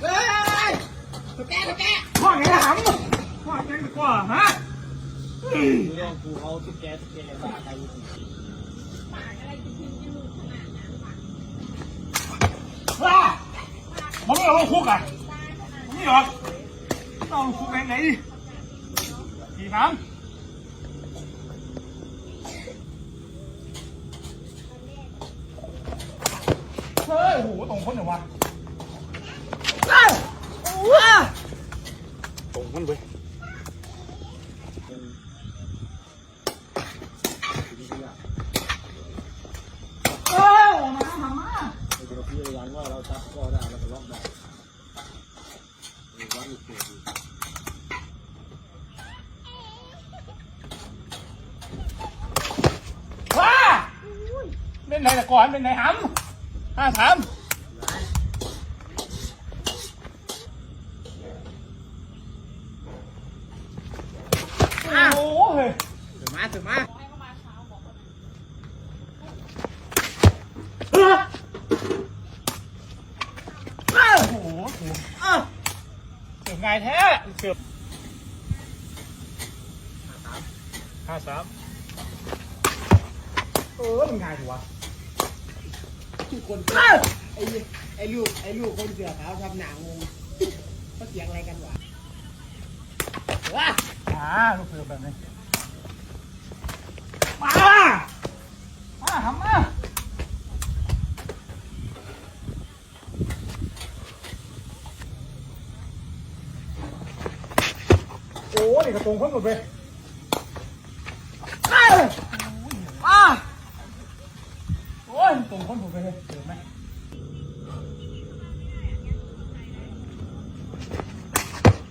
เฮ้ยตุ๊กแกตุ๊กแกห้องไงหำห้องไงดีกว่าฮะเรื่องกูเอาตุ๊กแกตุ๊กแกบ้าใครอยู่ว้ามันไม่เอาลงคุกอะไม่หรอกต้องลงคุกไหนไหน ดิกี่น้ำเฮ้ยโอ้โหตรงคนเหรอวะอ้าวว้าตรงคนเว้ยเอ้ยออกมาทำมาไอ้ตัวพี่ระวังว่าเราทับก็ได้เราก็ล็อกได้วัดอีกเกิดอีกว้าเป็ นไหนแต่ก่อนเป็นไหนหำห้าสามโอ้โหเฮ้ยถึงมาถึงมาเอ้ออ้าวโอ้โหโอ้โหอ้าวเกือบไงแท้เกือบห้าสามเออมันง่ายถูกวะทุก คนอ้าวไอ้ไอ้ลูกไอ้ลูกคนเสือขาวทำหนังงเขาเสียงอะไรกันวะว้าอ่าลูกเสือแบบนี้มามาทำมาโอ้ยกระตรงคนหมดเลยอ้าวอ้าโอ้ยตรงคนหมดเลยเห็นไหม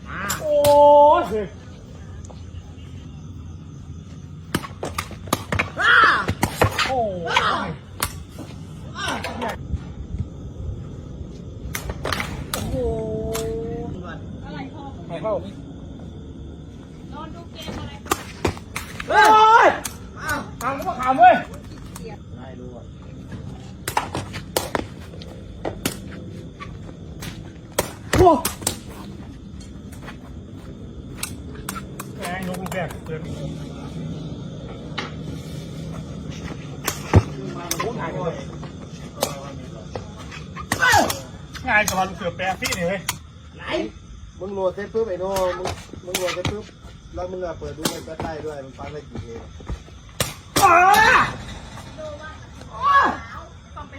มา โอ้ ยเฮ้ยโอ้ยโอ้โหอะไรพ่อไม่เข้านอนดูเกมอะไรเฮ้ยทางก็มาขามเว้ยได้รู้อะโอ้แรงยกลูกแรกเตือนง่ายกว่าลูกเสือแปรพี่นี่เว้ยไหนมึงโหลดเสร็จปุ๊บไอ้โน่มึงมึงโหลดเสร็จปุ๊บแล้วมึงอะเปิดดูในแป๊บใต้ด้วยมึงฟังได้กี่เพลง อ้า ต้องไป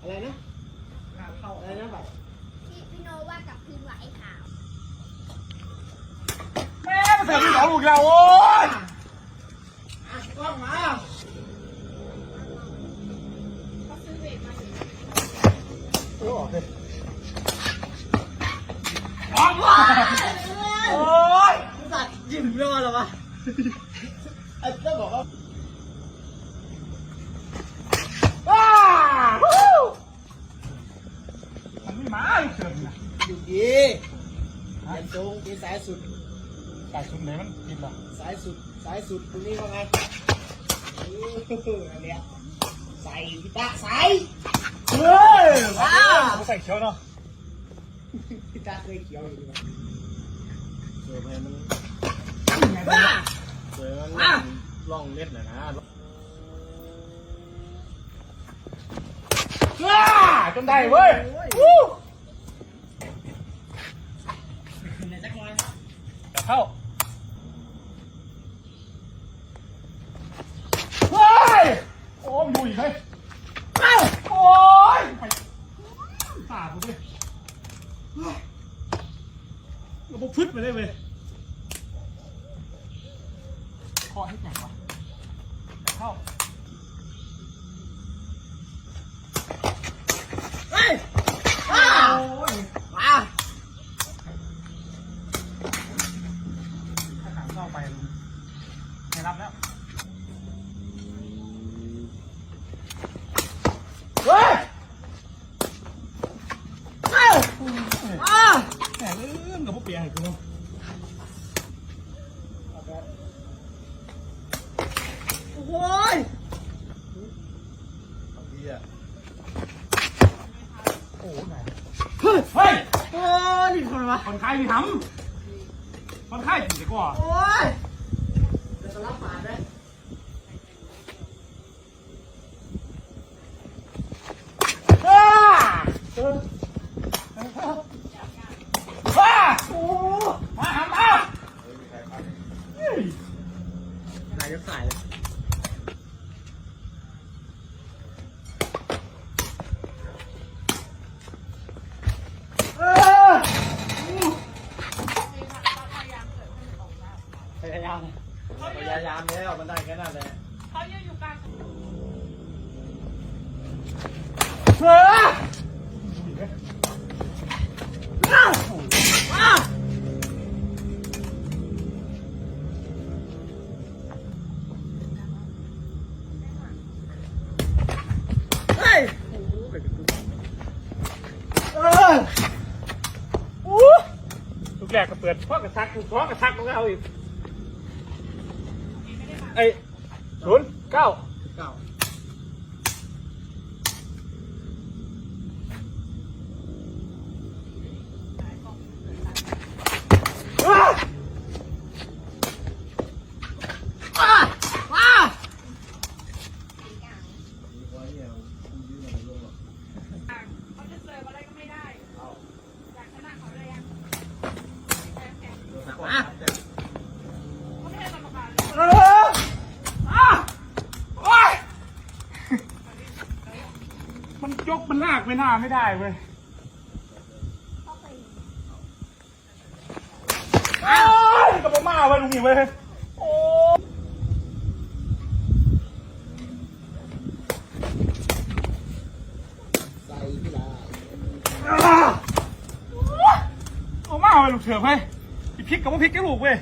อะไรนะอะไรนะแบบ พี่พี่โนว่ากับพิมพ์ว่าไอ้ขาว แม่มาเสือที่สอง ลูกเราโอ้ยกล้องมาเขาซื้อเวทมาโอ้ยออกมาโอ้ยสัตว์ยิ้มรอดหรอวะไอ้เจ้าบอกว่าอ้าวู้มันไม่มาลูกเสือนี่นะอยู่ดีไอ้ตรงเป็นสายสุด ไก่ชุดไหนมันกินล่ะสายสุดสายสุดตรงนี้ว่าไงเอออันเนี้ยใส่พิตาใส่เฮ้ยว้าวใส่เขียวเนาะพิตาเคยเขียวอยู่ดีกว่าเสือมันว้าเสือมันล่องเล็ดนะนะว้าจนได้เว้ยวู้ ในจักรวาล จะเข้าเฮ้ยโอ้มดูอีก เลยเอ้าโอ้ยไปตาผมเลยระบบพึดไปเลยเว้ยคอให้แข็งวะจะเข้า เฮ้ย โอ้ย มา ถ้าถามเข้าไปลุงไม่รับแล้ว เฮ้ย เอ้าอ่าแหมเรื่องกับพวกเปียงให้กูโอ้ยโอ้ไหนเฮ้ยเฮ้ยโอ้ยนี่ทำไมวะคนไข้พี่ทำคนไข้ผีดีกว่าโอ้ยจะสลับฝาไหมอ้าอ้าโอ้ มาหามาเฮ้ยนายกสายเลยเออพยายามพยายามแล้วมันได้แค่นั้นแหละเขายืนอยู่กลางเฮ้ย แรกก็เปิดพ่อกระซักลูกท้องกระซักลงเอาอีกไอ้ศูนย์เก้าเก้า อ้าอ้าอ้า เขาจะเสิร์ฟอะไรก็ไม่ได้อยากชนะเขาเลยยังแข่งๆ อะ เขาไม่ได้กรรมการเลย เอออ้าโอ้ยมันย กมันลาไม่ได้เว้ยเข้าไปโอ้ยกับมาเว้ยลุงนี่เว้ยโอ้ใส่พี่ลาอ่าเอามาเว้ยลูกเสือเว้ยอีพริกกับว่าพริกแกลูกเว้ย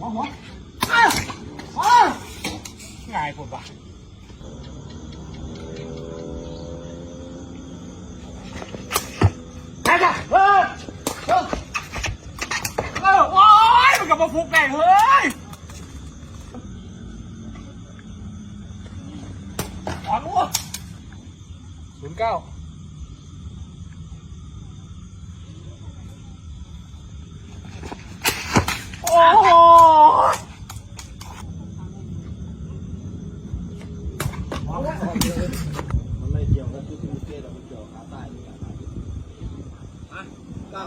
หัวหัวอ้าอาง่ายปวดว่ะแค่จ้ะเออเออเออโอ้ยมันกับมาฟุกได้เฮ้ยขวางัวศูนย์เก้าโอ้โห มันไม่เกี่ยวกับที่ที่เกตมันเกี่ยวขาใต้นี่กันอะเก้า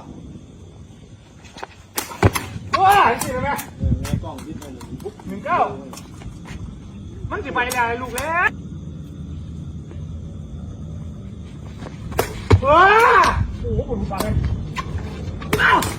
ว้าจริงไหมแม่กล้องยึดไปหนึ่งปุ๊บหนึ่งเก้ามันจะไปได้วลูกแล้วว้าโอ้โหปวดหัวเลย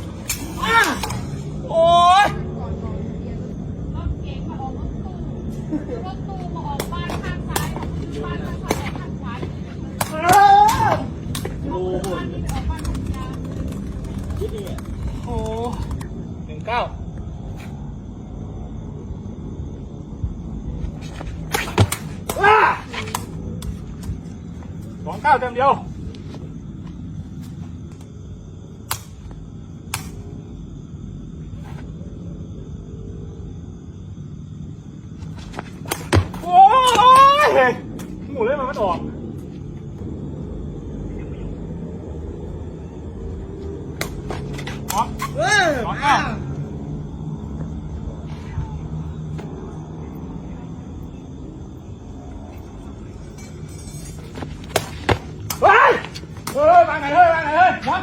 เก้าว้าสองเก้าเต็มเดียว ฮ้